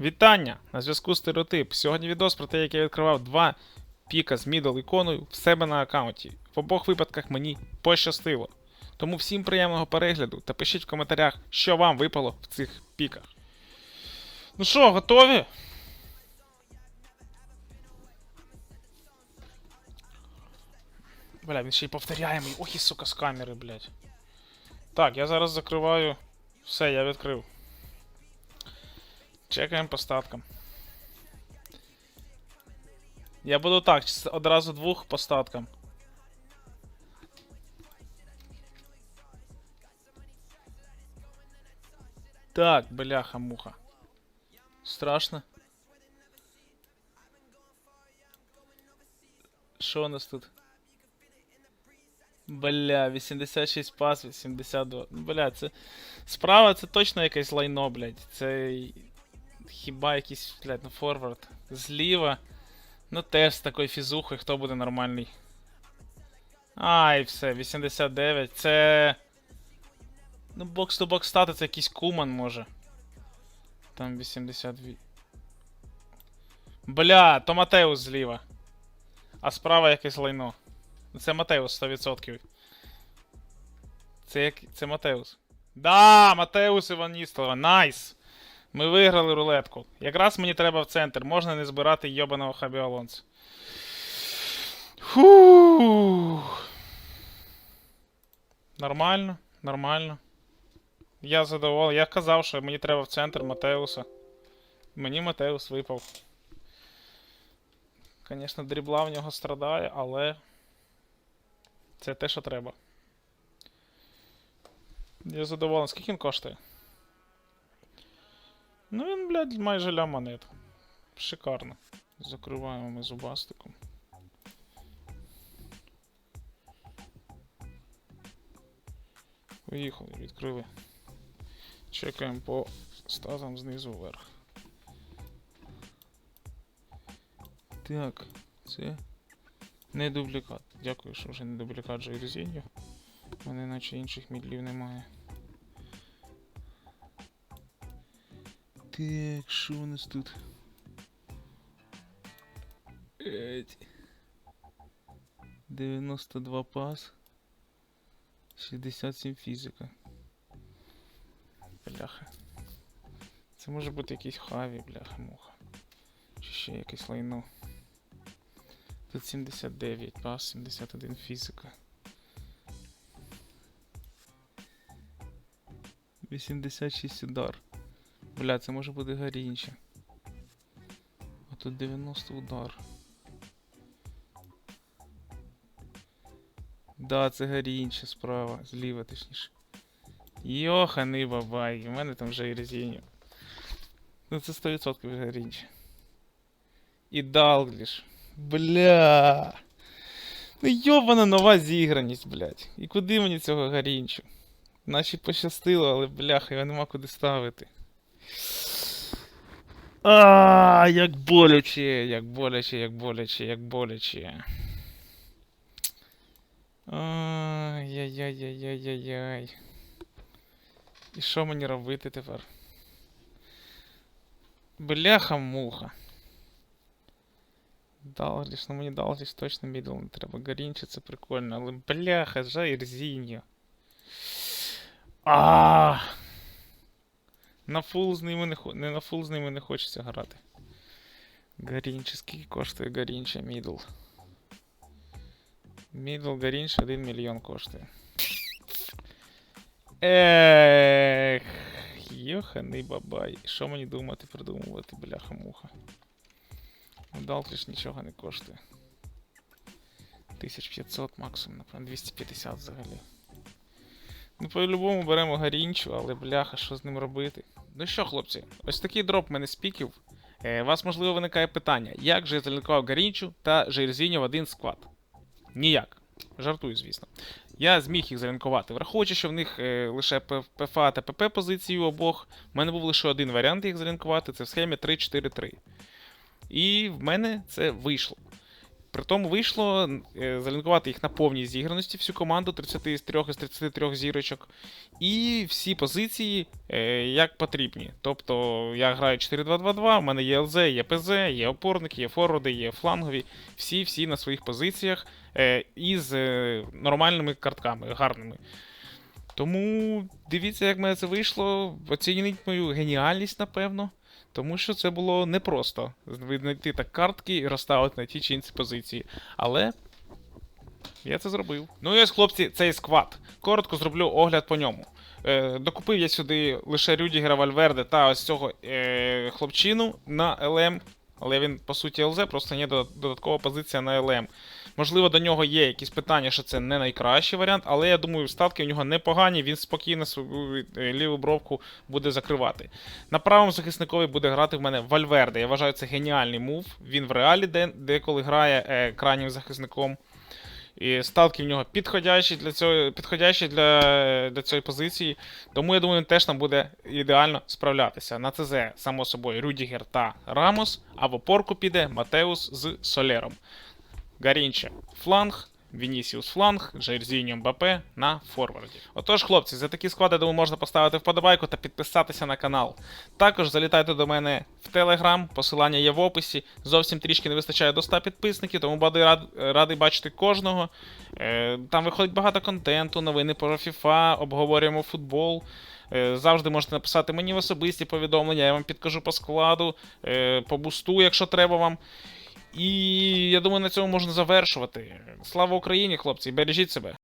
Вітання! На зв'язку стереотип. Сьогодні відос про те, як я відкривав два піка з мідл іконою в себе на аккаунті. В обох випадках мені пощастило. Тому всім приємного перегляду та пишіть в коментарях, що вам випало в цих піках. Ну що, готові? Бля, він ще й повторяємий. Ох і сука з камери, блядь. Так, я зараз закриваю. Все, я відкрив. Чекаємо по статкам. Я буду так, одразу двох по статкам. Так, бляха-муха. Страшно. Що у нас тут? Бля, 86 пас, 82. Ну, Бля, це. Справа це точно якесь лайно, блядь. Це. Хіба якийсь, блядь, ну форвард. Зліва. Ну теж з такою фізухою, хто буде нормальний. Ай, все, 89. Це. Ну, бокс то бокс стати, це якийсь куман може. Там 82. Бля, то Матеус зліва. А справа якесь лайно. Це Матеус 100%. Це як. Це Матеус. Да, Матеус Іваністова, найс! Ми виграли рулетку. Якраз мені треба в центр. Можна не збирати йобаного Хабі Алонсо. Фу. Нормально, нормально. Я задоволений. Я казав, що мені треба в центр Матеуса. Мені Матеус випав. Звісно, дрібла в нього страдає, але. Це те, що треба. Я задоволений. Скільки він коштує? Ну він, блядь, майже ля монет. Шикарно. Закриваємо ми зубастиком. Поїхали, відкрили. Чекаємо по статам знизу вверх. Так, це не дублікат. Дякую, що вже не дублікат Жайрзіньо. У мене наче інших мідлів немає. Так, що у нас тут? Еть. 92 пас. 67 фізика. Бляха. Це може бути якийсь хаві, бляха муха. Чи ще якесь лайно. Тут 79 пас, 71 фізика. 86 удар. Бля, це може бути гарінче. А тут 90 удар. Да, це гарінче справа, зліва точніше. Йоханий бабай, у мене там вже і резіню. Ну це 100% гарінче. І Далгліш. Бля. Ну йобана нова зіграність, блядь. І куди мені цього гарінчу? Наче пощастило, але бляха, його нема куди ставити. А, як боляче, як боляче, як боляче, як боляче. Ай-яй-яй-яй-яй-яй. І що мені робити тепер? Бляха-муха. Далгліш, ну мені Далгліш точно мідл не треба. Гарінче це прикольно, але бляха, жайрзіньо. А. На фул з ними не не на фул з ними не хочеться грати. Гарінче, скільки коштує Гарінче мідл? Мідл Гарінче 1 мільйон коштує. Ех, йоханий бабай. Що мені думати, придумувати, бляха-муха. Далтріш нічого не коштує. 1500 максимум, напевно, 250 взагалі. Ну, по-любому беремо гарінчу, але бляха, що з ним робити? Ну що, хлопці, ось такий дроп мене з піків. Е, вас, можливо, виникає питання, як же я залінкував гарінчу та Жейрзіньо в один склад? Ніяк. Жартую, звісно. Я зміг їх залінкувати. Враховуючи, що в них е, лише ПФА та ПП позиції у обох, в мене був лише один варіант їх залінкувати це в схемі 3-4-3. І в мене це вийшло. При тому вийшло е, залінкувати їх на повній зіграності, всю команду 33 з 3 із 33 зірочок. І всі позиції е, як потрібні. Тобто я граю 4-2-2-2, у мене є ЛЗ, є ПЗ, є опорники, є форварди, є флангові. Всі-всі на своїх позиціях е, із нормальними картками, гарними. Тому дивіться, як в мене це вийшло. Оцініть мою геніальність, напевно. Тому що це було непросто знайти так картки і розставити на ті чи інші позиції. Але я це зробив. Ну і ось, хлопці, цей сквад. Коротко зроблю огляд по ньому. Е, докупив я сюди лише Рюдігера Вальверде та ось цього е, хлопчину на ЛМ. Але він, по суті, ЛЗ, просто є додат- додаткова позиція на ЛМ. Можливо, до нього є якісь питання, що це не найкращий варіант, але я думаю, статки у нього непогані, він спокійно свою е, ліву бровку буде закривати. На правому захисникові буде грати в мене Вальверде. Я вважаю, це геніальний мув. Він в реалі де, деколи грає е, крайнім захисником. І статки в нього підходящі для цього, підходящі для, для цієї позиції. Тому я думаю, він теж нам буде ідеально справлятися. На ЦЗ, само собою, Рюдігер та Рамос, а в опорку піде Матеус з Солером. Гарінче фланг, Вінісіус фланг, Джерзіньо Мбапе на форварді. Отож, хлопці, за такі склади, думаю, можна поставити вподобайку та підписатися на канал. Також залітайте до мене в Телеграм, посилання є в описі. Зовсім трішки не вистачає до 100 підписників, тому буду рад, радий бачити кожного. Е, там виходить багато контенту, новини про FIFA, обговорюємо футбол. Е, Завжди можете написати мені в особисті повідомлення, я вам підкажу по складу, е, по бусту, якщо треба вам. І я думаю, на цьому можна завершувати. Слава Україні, хлопці, бережіть себе.